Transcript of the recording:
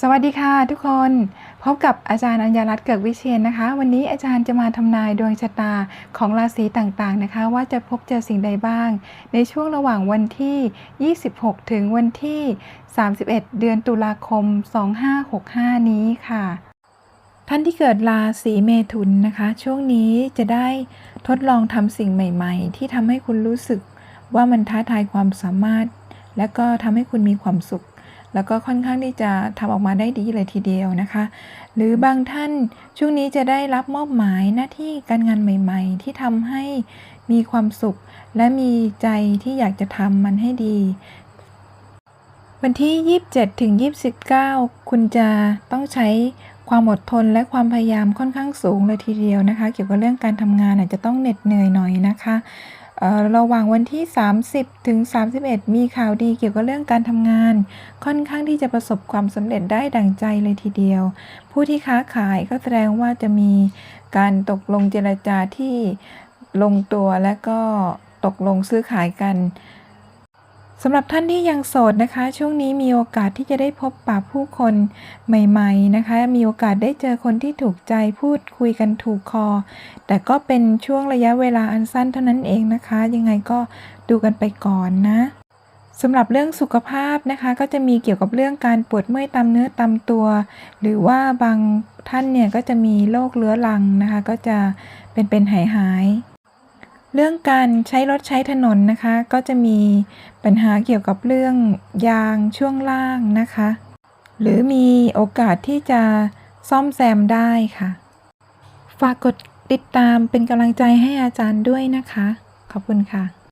สวัสดีค่ะทุกคน พบกับอาจารย์อัญญารัตน์เกิดวิเชียนนะคะ วันนี้อาจารย์จะมาทำนายดวงชะตาของราศีต่างๆนะคะ ว่าจะพบเจอสิ่งใดบ้าง ในช่วงระหว่างวันที่ 26 ถึงวันที่ 31 เดือนตุลาคม 2565 นี้ค่ะ ท่านที่เกิดราศีเมถุนนะคะ ช่วงนี้จะได้ทดลองทำสิ่งใหม่ๆ ที่ทำให้คุณรู้สึกว่ามันท้าทายความสามารถ และก็ทำให้คุณมีความสุข แล้วก็ค่อนข้างที่จะทำออกมาได้ดีเลยทีเดียวนะคะ หรือบางท่านช่วงนี้จะได้รับมอบหมายหน้าที่การงานใหม่ ๆ ที่ทำให้มีความสุข และมีใจที่อยากจะทำมันให้ดี วันที่ 27ถึง29 คุณจะต้องใช้ความอดทนและความพยายามค่อนข้างสูงเลยทีเดียวนะคะ เกี่ยวกับเรื่องการทำงานอาจจะต้องเหน็ดเหนื่อยหน่อยนะคะ ระหว่างวันที่ 30 ถึง 31 มีข่าวดีเกี่ยวกับเรื่องการทำงาน ค่อนข้างที่จะประสบความสำเร็จได้ดังใจเลยทีเดียว ผู้ที่ค้าขายก็แสดงว่าจะมีการตกลงเจรจาที่ลงตัวและก็ตกลงซื้อขายกัน สำหรับท่านที่ยังโสดนะคะ ช่วงนี้มีโอกาสที่จะได้พบปะผู้คนใหม่ๆนะคะ มีโอกาสได้เจอคนที่ถูกใจพูดคุยกันถูกคอ แต่ก็เป็นช่วงระยะเวลาอันสั้นเท่านั้นเองนะคะ ยังไงก็ดูกันไปก่อนนะสำหรับเรื่องสุขภาพนะคะ ก็จะมีเกี่ยวกับเรื่องการปวดเมื่อยตามเนื้อตามตัว หรือว่าบางท่านเนี่ยก็จะมีโรคเรื้อรังนะคะ ก็จะเป็นเป็นหายหาย เรื่องการใช้รถใช้ถนนนะคะ ก็จะมีปัญหาเกี่ยวกับเรื่องยางช่วงล่างนะคะ หรือมีโอกาสที่จะซ่อมแซมได้ค่ะ ฝากกดติดตามเป็นกำลังใจให้อาจารย์ด้วยนะคะ ขอบคุณค่ะ